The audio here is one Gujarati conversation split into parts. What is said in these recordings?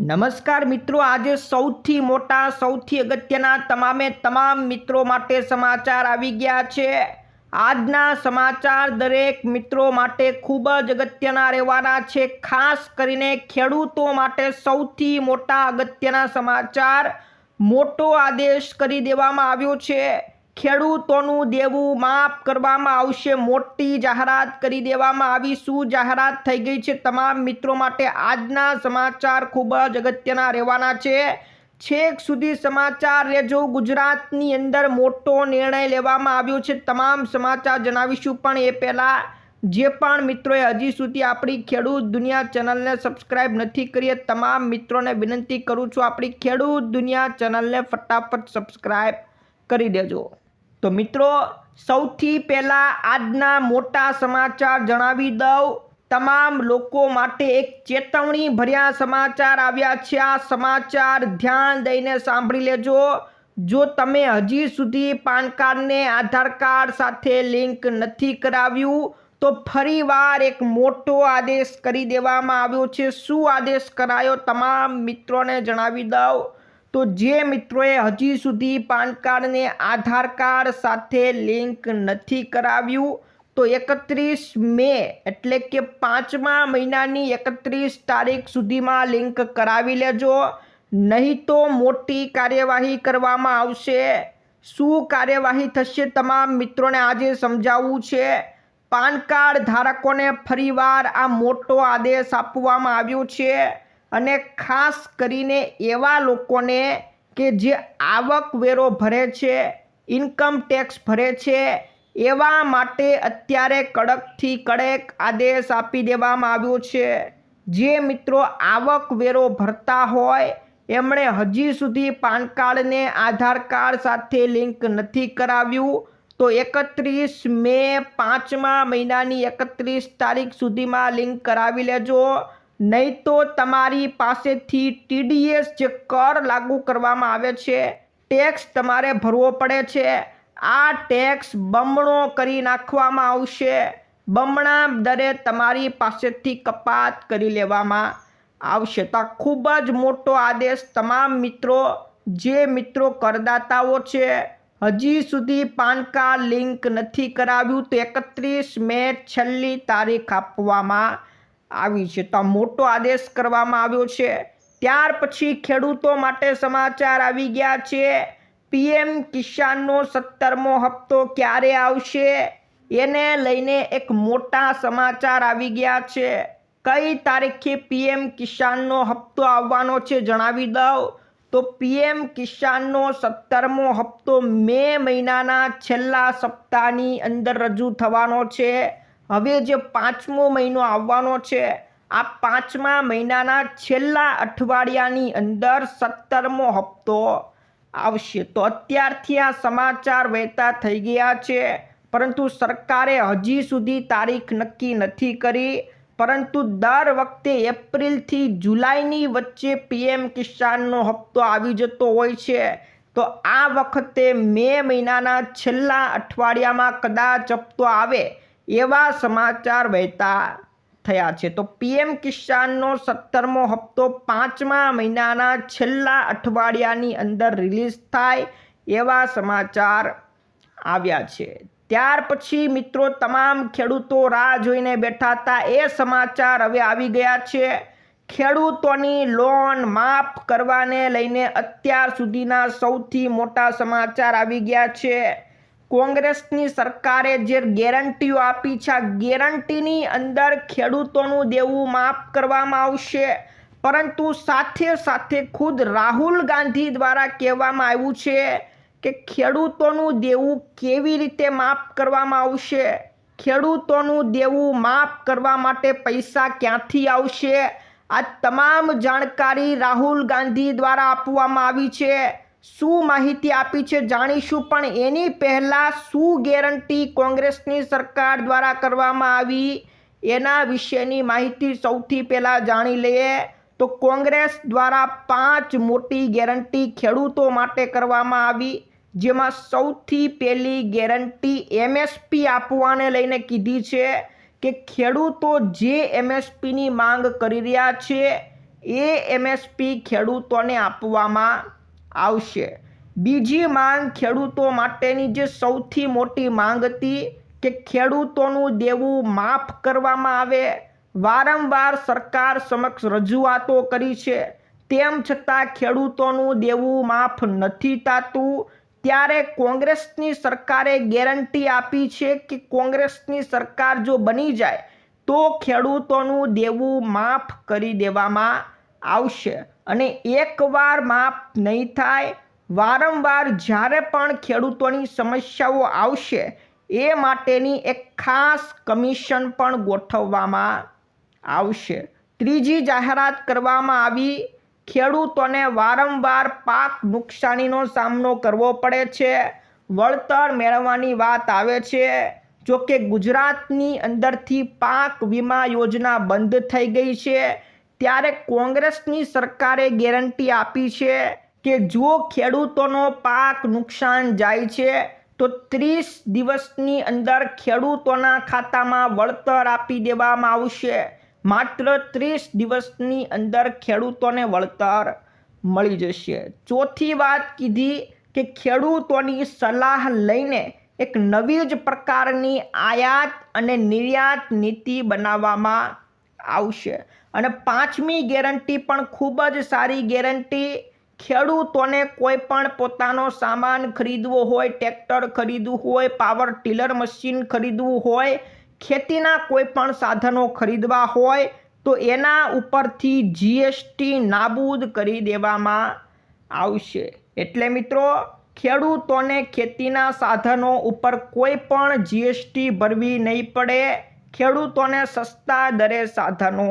નમસ્કાર મિત્રો, આજે સૌથી મોટા, સૌથી અગત્યના તમામે તમામ મિત્રો માટે સમાચાર આવી ગયા છે. આજના સમાચાર દરેક મિત્રો માટે ખૂબ જ અગત્યના રહેવાના છે. ખાસ કરીને ખેડૂતો માટે સૌથી મોટા અગત્યના સમાચાર મોટો આદેશ કરી દેવામાં આવ્યો છે. ખેડૂતોનું દેવું માફ કરવામાં આવશે. મોટી જાહેરાત કરી દેવામાં આવી. શું જાહેરાત થઈ ગઈ છે? તમામ મિત્રો માટે આજના સમાચાર ખૂબ જ અગત્યના રહેવાના છે. છેક સુધી સમાચાર રેજો ગુજરાતની અંદર મોટો નિર્ણય લેવામાં આવ્યો છે. તમામ સમાચાર જણાવીશું, પણ એ પહેલાં જે પણ મિત્રોએ હજી સુધી આપણી ખેડૂત દુનિયા ચેનલને સબસ્ક્રાઇબ નથી કરી તમામ મિત્રોને વિનંતી કરું છું, આપણી ખેડૂત દુનિયા ચેનલને ફટાફટ સબસ્ક્રાઇબ કરી દેજો. તો મિત્રો, સૌથી પહેલાં આજના મોટા સમાચાર જણાવી દઉં. તમામ લોકો માટે એક ચેતવણી ભર્યા સમાચાર આવ્યા છે. આ સમાચાર ધ્યાન દઈને સાંભળી લેજો. જો તમે હજી સુધી પાન કાર્ડને આધાર કાર્ડ સાથે લિંક નથી કરાવ્યું, તો ફરીવાર એક મોટો આદેશ કરી દેવામાં આવ્યો છે. શું આદેશ કરાયો? તમામ મિત્રોને જણાવી દઉં. તો જે મિત્રોએ હજી સુધી પાન કાર્ડને આધાર કાર્ડ સાથે લિંક નથી કરાવ્યું, તો એકત્રીસ મે એટલે કે પાંચમા મહિનાની એકત્રીસ તારીખ સુધીમાં લિંક કરાવી લેજો. નહીં તો મોટી કાર્યવાહી કરવામાં આવશે. શું કાર્યવાહી થશે તમામ મિત્રોને આજે સમજાવવું છે. પાન કાર્ડ ધારકોને ફરીવાર આ મોટો આદેશ આપવામાં આવ્યો છે. અને ખાસ કરીને એવા લોકોને કે જે આવકવેરો ભરે છે ઇન્કમ ટેક્સ ભરે છે, એવા માટે અત્યારે કડકથી કડક આદેશ આપી દેવામાં આવ્યો છે. જે મિત્રો આવકવેરો ભરતા હોય, એમણે હજી સુધી પાન કાર્ડને આધાર કાર્ડ સાથે લિંક નથી કરાવ્યું. તો એકત્રીસ મે પાંચમા મહિનાની એકત્રીસ તારીખ સુધીમાં લિંક કરાવી લેજો. નહીં તો તમારી પાસેથી ટીડીએસ જે કર લાગુ કરવામાં આવે છે, ટેક્સ તમારે ભરવો પડે છે. આ ટેક્સ બમણો કરી નાખવામાં આવશે. બમણા દરે તમારી પાસેથી કપાત કરી લેવામાં આવશે. તો ખૂબ જ મોટો આદેશ તમામ મિત્રો, જે મિત્રો કરદાતાઓ છે, હજી સુધી પાન કાર્ડ લિંક નથી કરાવ્યું, તો એકત્રીસ મે છેલ્લી તારીખ આપવામાં આવી છે તો મોટો આદેશ કરવામાં આવ્યો છે. ત્યાર પછી ખેડૂતો માટે સમાચાર આવી ગયા છે. પીએમ કિસાનનો સત્તરમો હપ્તો ક્યારે આવશે? એને લઈને એક મોટા સમાચાર આવી ગયા છે. કઈ તારીખે પીએમ કિસાનનો હપ્તો આવવાનો છે જણાવી દઉં? તો પીએમ કિસાનનો સત્તરમો હપ્તો મે મહિનાના છેલ્લા સપ્તાહની અંદર રજૂ થવાનો છે. હવે જે પાંચમો મહિનો આવવાનો છે, આ પાંચમા મહિનાના છેલ્લા અઠવાડિયાની અંદર સત્તરમો હપ્તો આવશે. તો અત્યારથી આ સમાચાર વહેતા થઈ ગયા છે. પરંતુ સરકારે હજી સુધી તારીખ નક્કી નથી કરી. પરંતુ દર વખતે એપ્રિલથી જુલાઈની વચ્ચે પીએમ કિસાનનો હપ્તો આવી જતો હોય છે. તો આ વખતે મે મહિનાના છેલ્લા અઠવાડિયામાં કદાચ હપ્તો આવે એવા સમાચાર વહેતા થયા છે. તો પીએમ કિસાનનો સત્તરમો હપ્તો પાંચમા મહિનાના છેલ્લા અઠવાડિયાની અંદર રિલીઝ થાય એવા સમાચાર આવ્યા છે. ત્યાર પછી મિત્રો તમામ ખેડૂતો રાહ જોઈને બેઠા હતા. એ સમાચાર હવે આવી ગયા છે. ખેડૂતોની લોન માફ કરવાને લઈને અત્યાર સુધીના સૌથી મોટા સમાચાર આવી ગયા છે. કોંગ્રેસની સરકારે જે ગેરંટીઓ આપી છે, આ ગેરંટીની અંદર ખેડૂતોનું દેવું માફ કરવામાં આવશે. પરંતુ સાથે સાથે ખુદ રાહુલ ગાંધી દ્વારા કહેવામાં આવ્યું છે કે ખેડૂતોનું દેવું કેવી રીતે માફ કરવામાં આવશે? ખેડૂતોનું દેવું માફ કરવા માટે પૈસા ક્યાંથી આવશે? આ તમામ જાણકારી રાહુલ ગાંધી દ્વારા આપવામાં આવી છે. શું માહિતી આપી છે જાણીશું, પણ એની પહેલાં શું ગેરંટી કોંગ્રેસની સરકાર દ્વારા કરવામાં આવી, એના વિશેની માહિતી સૌથી પહેલાં જાણી લઈએ. તો કોંગ્રેસ દ્વારા પાંચ મોટી ગેરંટી ખેડૂતો માટે કરવામાં આવી, જેમાં સૌથી પહેલી ગેરંટી એમએસપી આપવાને લઈને કીધી છે કે ખેડૂતો જે એમએસપીની માંગ કરી રહ્યા છે, એ એમએસપી ખેડૂતોને આપવામાં આવશે. બીજી માંગ ખેડૂતો માટેની જે સૌથી મોટી માંગ હતી કે ખેડૂતોનું દેવું માફ કરવામાં આવે. વારંવાર સરકાર સમક્ષ રજૂઆતો કરી છે. તેમ છતાં ખેડૂતોનું દેવું માફ નથી થતું. ત્યારે કોંગ્રેસની સરકારે ગેરંટી આપી છે કે કોંગ્રેસની સરકાર જો બની જાય તો ખેડૂતોનું દેવું માફ કરી દેવામાં આવશે. અને એકવાર માફ નહીં થાય, વારંવાર જ્યારે પણ ખેડૂતોની સમસ્યાઓ આવશે, એ માટેની એક ખાસ કમિશન પણ ગોઠવવામાં આવશે. ત્રીજી જાહેરાત કરવામાં આવી, ખેડૂતોને વારંવાર પાક નુકસાનીનો સામનો કરવો પડે છે. વળતર મેળવવાની વાત આવે છે. જો કે ગુજરાતની અંદરથી પાક વીમા યોજના બંધ થઈ ગઈ છે. ત્યારે કોંગ્રેસની સરકારે ગેરંટી આપી છે કે જો ખેડૂતોનો પાક નુકસાન જાય છે, તો ત્રીસ દિવસની અંદર ખેડૂતોના ખાતામાં વળતર આપી દેવામાં આવશે. માત્ર ત્રીસ દિવસની અંદર ખેડૂતોને વળતર મળી જશે. ચોથી વાત કીધી કે ખેડૂતોની સલાહ લઈને એક નવી જ પ્રકારની આયાત અને નિર્યાત નીતિ બનાવવામાં આવશે. અને પાંચમી ગેરંટી પણ ખૂબ જ સારી ગેરંટી. ખેડૂતોને કોઈ પણ પોતાનો સામાન ખરીદવો હોય, ટ્રેક્ટર ખરીદવું હોય, પાવર ટીલર મશીન ખરીદવું હોય, ખેતીના કોઈ પણ સાધનો ખરીદવા હોય, તો એના ઉપરથી જીએસટી નાબૂદ કરી દેવામાં આવશે. એટલે મિત્રો, ખેડૂતોને ખેતીના સાધનો ઉપર કોઈ પણ જીએસટી ભરવી નહીં પડે. ખેડૂતોને સસ્તા દરે સાધનો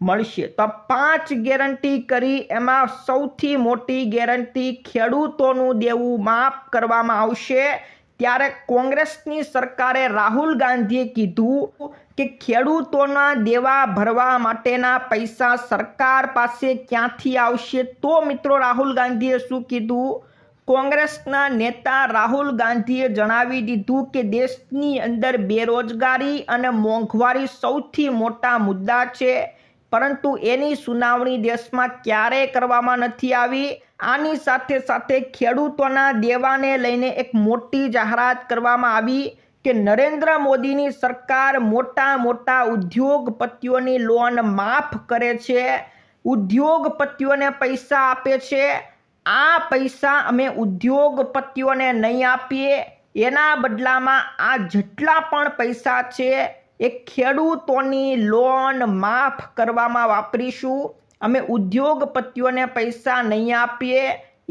મળશે. તો પાંચ ગેરંટી કરી એમાં સૌથી મોટી ગેરંટી ખેડૂતોનું દેવું માફ કરવામાં આવશે. ત્યારે કોંગ્રેસની સરકારે રાહુલ ગાંધીએ કીધું કે ખેડૂતોના દેવા ભરવા માટેના પૈસા સરકાર પાસે ક્યાંથી આવશે? તો મિત્રો રાહુલ ગાંધીએ શું કીધું? કોંગ્રેસના નેતા રાહુલ ગાંધીએ જણાવી દીધું કે દેશની અંદર બેરોજગારી અને મોંઘવારી સૌથી મોટા મુદ્દા છે, પરંતુ એની સુનાવણી દેશમાં ક્યારેય કરવામાં નથી આવી. આની સાથે સાથે ખેડૂતોના દેવાને લઈને એક મોટી જાહેરાત કરવામાં આવી કે નરેન્દ્ર મોદીની સરકાર મોટા મોટા ઉદ્યોગપતિઓની લોન માફ કરે છે, ઉદ્યોગપતિઓને પૈસા આપે છે આ પૈસા અમે ઉદ્યોગપતિઓને નહીં આપીએ. એના બદલામાં આ જેટલા પણ પૈસા છે, એ ખેડૂતોની લોન માફ કરવામાં વાપરીશું. અમે ઉદ્યોગપતિઓને પૈસા નહીં આપીએ.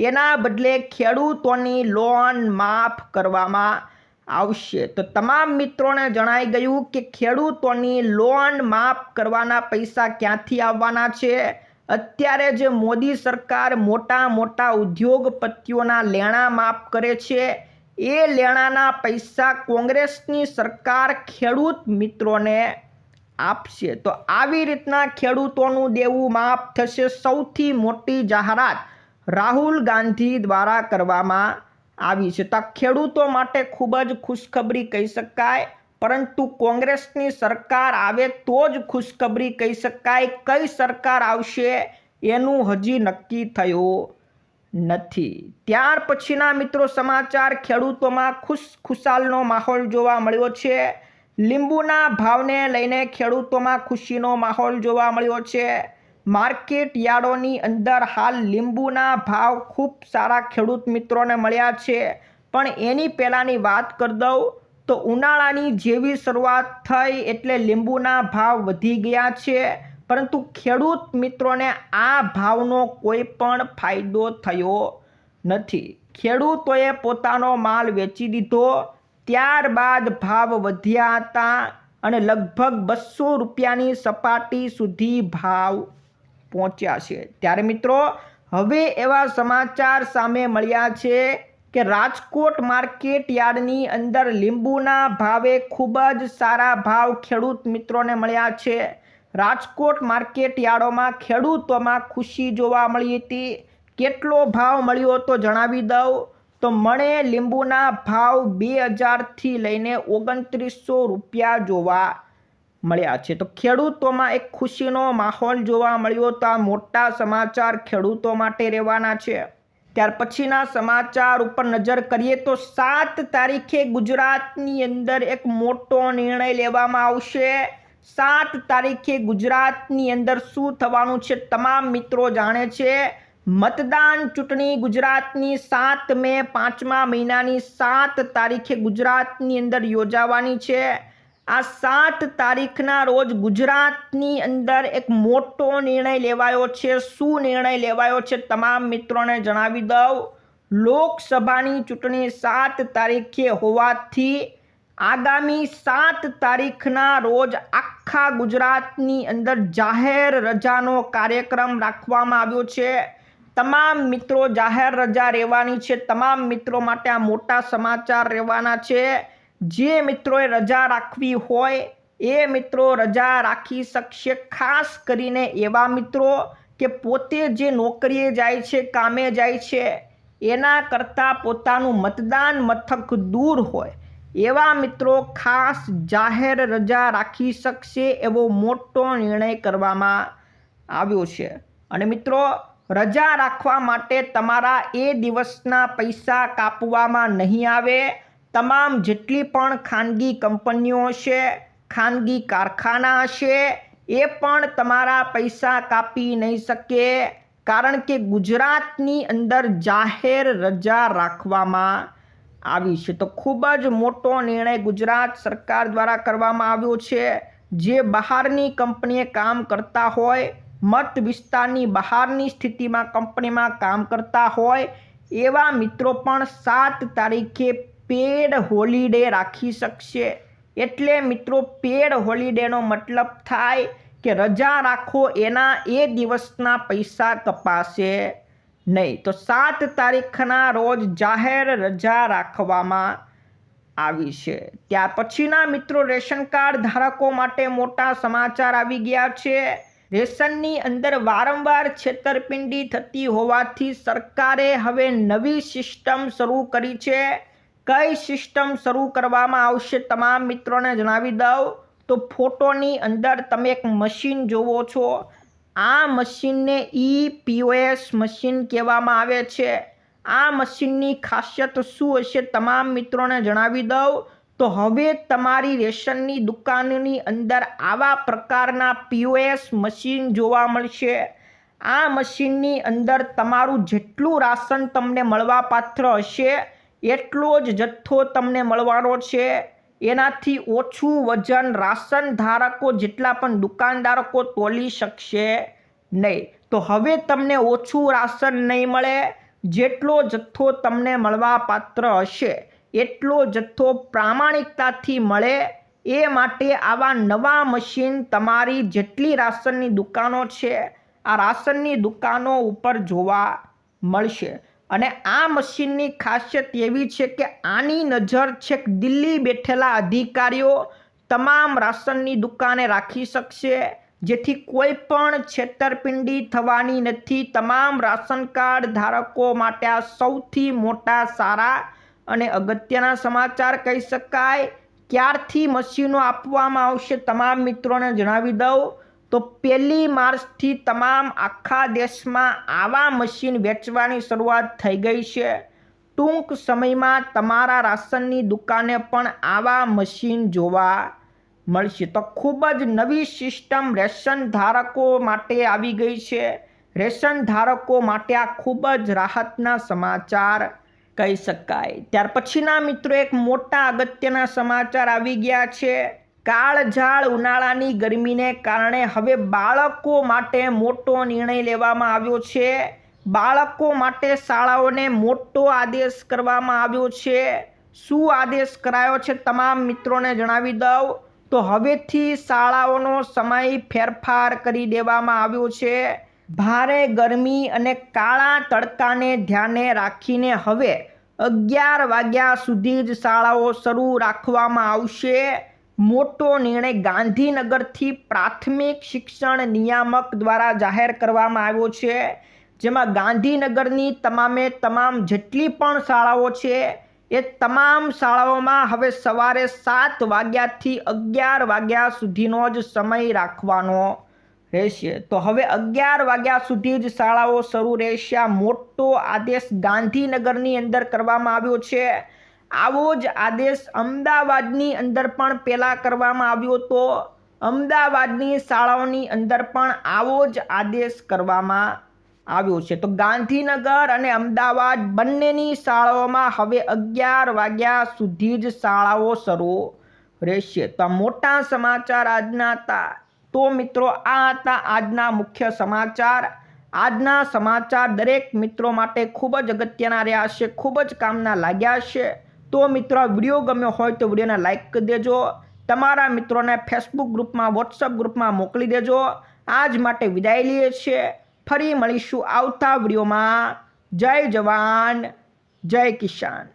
એના બદલે ખેડૂતોની લોન માફ કરવામાં આવશે. તો તમામ મિત્રોને જણાઈ ગયું કે ખેડૂતોની લોન માફ કરવાના પૈસા ક્યાંથી આવવાના છે? અત્યારે જે મોદી સરકાર મોટા મોટા ઉદ્યોગપતિઓના લેણા માફ કરે છે, એ લેણાના પૈસા કોંગ્રેસની સરકાર ખેડૂત મિત્રોને આપશે. તો આવી રીતના ખેડૂતોનું દેવું માફ થશે. સૌથી મોટી જાહેરાત રાહુલ ગાંધી દ્વારા કરવામાં આવી છે. તો ખેડૂતો માટે ખૂબ જ ખુશખબરી કહી શકાય. પરંતુ કોંગ્રેસની સરકાર આવે તો જ ખુશખબરી કહી શકાય, કઈ સરકાર આવશે એનું હજી નક્કી થયું નથી. ત્યાર પછીના મિત્રો સમાચાર, ખેડૂતોમાં ખુશ ખુશાલનો માહોલ જોવા મળ્યો છે. લીંબુના ભાવને લઈને ખેડૂતોમાં ખુશીનો માહોલ જોવા મળ્યો છે. માર્કેટ યાર્ડોની અંદર હાલ લીંબુના ભાવ ખૂબ સારા ખેડૂત મિત્રોને મળ્યા છે. પણ એની પહેલાંની વાત કરી દઉં તો ઉનાળાની જેવી શરૂઆત થઈ એટલે લીંબુના ભાવ વધી ગયા છે. પરંતુ ખેડૂત મિત્રોને આ ભાવનો કોઈ પણ ફાયદો થયો નથી. ખેડૂતોએ પોતાનો માલ વેચી દીધો. ત્યારબાદ ભાવ વધ્યા હતા અને લગભગ બસો રૂપિયાની સપાટી સુધી ભાવ પહોંચ્યા છે. ત્યારે મિત્રો, હવે એવા સમાચાર સામે મળ્યા છે કે રાજકોટ માર્કેટ યાર્ડની અંદર લીંબુના ભાવે ખૂબ જ સારા ભાવ ખેડૂત મિત્રોને મળ્યા છે. રાજકોટ માર્કેટ યાર્ડોમાં ખેડૂતોમાં ખુશી જોવા મળી હતી. કેટલો ભાવ મળ્યો તો જણાવી દઉં. તો મણે લીંબુના ભાવ બે હજારથી લઈને ઓગણત્રીસો રૂપિયા જોવા મળ્યા છે. તો ખેડૂતોમાં એક ખુશીનો માહોલ જોવા મળ્યો તો આ મોટા સમાચાર ખેડૂતો માટે રહેવાના છે. ત્યાર પછીના સમાચાર ઉપર નજર કરીએ તો સાત તારીખે ગુજરાતની અંદર એક મોટો નિર્ણય લેવામાં આવશે. સાત તારીખે ગુજરાતની અંદર શું થવાનું છે તમામ મિત્રો જાણે છે. મતદાન ચૂંટણી ગુજરાતની સાત મે પાંચમા મહિનાની સાત તારીખે ગુજરાતની અંદર યોજાવાની છે. આ સાત તારીખના રોજ ગુજરાતની અંદર એક મોટો નિર્ણય લેવાયો છે. શું નિર્ણય લેવાયો છે તમામ મિત્રોને જણાવી દઉં. લોકસભાની ચૂંટણી સાત તારીખે હોવાથી આગામી સાત તારીખના રોજ આખા ગુજરાતની અંદર જાહેર રજાનો કાર્યક્રમ રાખવામાં આવ્યો છે. તમામ મિત્રો જાહેર રજા રહેવાની છે. તમામ મિત્રો માટે આ મોટા સમાચાર રહેવાના છે. જે મિત્રોએ રજા રાખવી હોય, એ મિત્રો રજા રાખી શકશે ખાસ કરીને એવા મિત્રો કે પોતે જે નોકરીએ જાય છે, કામે જાય છે, એના કરતાં પોતાનું મતદાન મથક દૂર હોય. એવા મિત્રો ખાસ જાહેર રજા રાખી શકશે એવો મોટો નિર્ણય કરવામાં આવ્યો છે. અને મિત્રો, રજા રાખવા માટે તમારા એ દિવસના પૈસા કાપવામાં નહીં આવે તમામ જેટલી પણ ખાનગી કંપનીઓ છે ખાનગી કારખાના છે એ પણ તમારા પૈસા કાપી નહીં શકે. કારણ કે ગુજરાતની અંદર જાહેર રજા રાખવામાં આવી છે. તો ખૂબ જ મોટો નિર્ણય ગુજરાત સરકાર દ્વારા કરવામાં આવ્યો છે. જે બહારની કંપનીએ કામ કરતા હોય, મત વિસ્તારની બહારની સ્થિતિમાં કંપનીમાં કામ કરતા હોય, એવા મિત્રો પણ સાત તારીખે પેડ હોલિડે રાખી શકશે. એટલે મિત્રો, પેડ હોલિડેનો મતલબ થાય કે રજા રાખો, એના એ દિવસના પૈસા કપાશે નહીં. તો સાત તારીખના રોજ જાહેર રજા રાખવામાં આવી છે. ત્યાર પછીના મિત્રો, રેશન કાર્ડ ધારકો માટે મોટા સમાચાર આવી ગયા છે. રેશનની અંદર વારંવાર છેતરપિંડી થતી હોવાથી સરકારે હવે નવી સિસ્ટમ શરૂ કરી છે. કઈ સિસ્ટમ શરૂ કરવામાં આવશે તમામ મિત્રોને જણાવી દઉં. તો ફોટોની અંદર તમે એક મશીન જોવો છો. આ મશીનને ઈ પીઓએસ મશીન કહેવામાં આવે છે. આ મશીનની ખાસિયત શું હશે તમામ મિત્રોને જણાવી દઉં. તો હવે તમારી રેશનની દુકાનની અંદર આવા પ્રકારના પીઓએસ મશીન જોવા મળશે. આ મશીનની અંદર તમારું જેટલું રાશન તમને મળવાપાત્ર હશે એટલો જ જથ્થો તમને મળવાનો છે. એનાથી ઓછું વજન રાશન ધારકો જેટલા પણ દુકાનદારકો તોલી શકશે નહીં. તો હવે તમને ઓછું રાશન નહીં મળે, જેટલો જથ્થો તમને મળવા પાત્ર હશે, એટલો જથ્થો પ્રામાણિકતાથી મળે. એ માટે આવા નવા મશીન તમારી જેટલી રાશનની દુકાનો છે, આ રાશનની દુકાનો ઉપર જોવા મળશે. અને આ મશીનની ખાસિયત એવી છે કે આની નજર છેક દિલ્હી બેઠેલા અધિકારીઓ તમામ રાશનની દુકાને રાખી શકશે, જેથી કોઈ પણ છેતરપિંડી થવાની નથી. તમામ રાશન કાર્ડ ધારકો માટે આ સૌથી મોટા સારા અને અગત્યના સમાચાર કહી શકાય. ક્યારથી મશીનો આપવામાં આવશે તમામ મિત્રોને જણાવી દઉં. તો પહેલી માર્ચથી તમામ આખા દેશમાં આવા મશીન વેચવાની શરૂઆત થઈ ગઈ છે. ટૂંક સમયમાં તમારા રાશનની દુકાને પણ આવા મશીન જોવા મળશે. તો ખૂબ જ નવી સિસ્ટમ રેશન ધારકો માટે આવી ગઈ છે. રેશન ધારકો માટે આ ખૂબ જ રાહતના સમાચાર કહી શકાય. ત્યાર પછીના મિત્રો એક મોટા અગત્યના સમાચાર આવી ગયા છે. કાળઝાળ ઉનાળાની ગરમીને કારણે હવે બાળકો માટે મોટો નિર્ણય લેવામાં આવ્યો છે. બાળકો માટે શાળાઓને મોટો આદેશ કરવામાં આવ્યો છે. શું આદેશ કરાયો છે તમામ મિત્રોને જણાવી દઉં. તો હવેથી શાળાઓનો સમય ફેરફાર કરી દેવામાં આવ્યો છે. ભારે ગરમી અને કાળા તડકાને ધ્યાને રાખીને હવે અગિયાર વાગ્યા સુધી જ શાળાઓ શરૂ રાખવામાં આવશે. મોટો નિર્ણય ગાંધીનગરથી પ્રાથમિક શિક્ષણ નિયામક દ્વારા જાહેર કરવામાં આવ્યો છે. જેમાં ગાંધીનગરની તમામે તમામ જેટલી પણ શાળાઓ છે, એ તમામ શાળાઓમાં હવે સવારે સાત વાગ્યાથી અગિયાર વાગ્યા સુધીનો જ સમય રાખવાનો રહેશે. તો હવે અગિયાર વાગ્યા સુધી જ શાળાઓ શરૂ રહેશે. આ મોટો આદેશ ગાંધીનગરની અંદર કરવામાં આવ્યો છે. આવો જ આદેશ અમદાવાદની અંદર પણ પહેલાં કરવામાં આવ્યો હતો અમદાવાદની શાળાઓની અંદર પણ આવો જ આદેશ કરવામાં આવ્યો છે. તો ગાંધીનગર અને અમદાવાદ બંનેની શાળાઓમાં હવે અગિયાર વાગ્યા સુધી જ શાળાઓ શરૂ રહેશે. તો આ મોટા સમાચાર આજના હતા. તો મિત્રો, આ હતા આજના મુખ્ય સમાચાર. આજના સમાચાર દરેક મિત્રો માટે ખૂબ જ અગત્યના રહ્યા છે, ખૂબ જ કામના લાગ્યા છે. તો મિત્રો વીડિયો ગમ્યો હોય તો વિડીયોને લાઇક કરી દેજો. તમારા મિત્રોને ફેસબુક ગ્રુપમાં વોટ્સઅપ ગ્રુપમાં મોકલી દેજો. આજ માટે વિદાય લઈએ છીએ. ફરી મળીશું આવતા વિડીયોમાં. જય જવાન, જય કિસાન.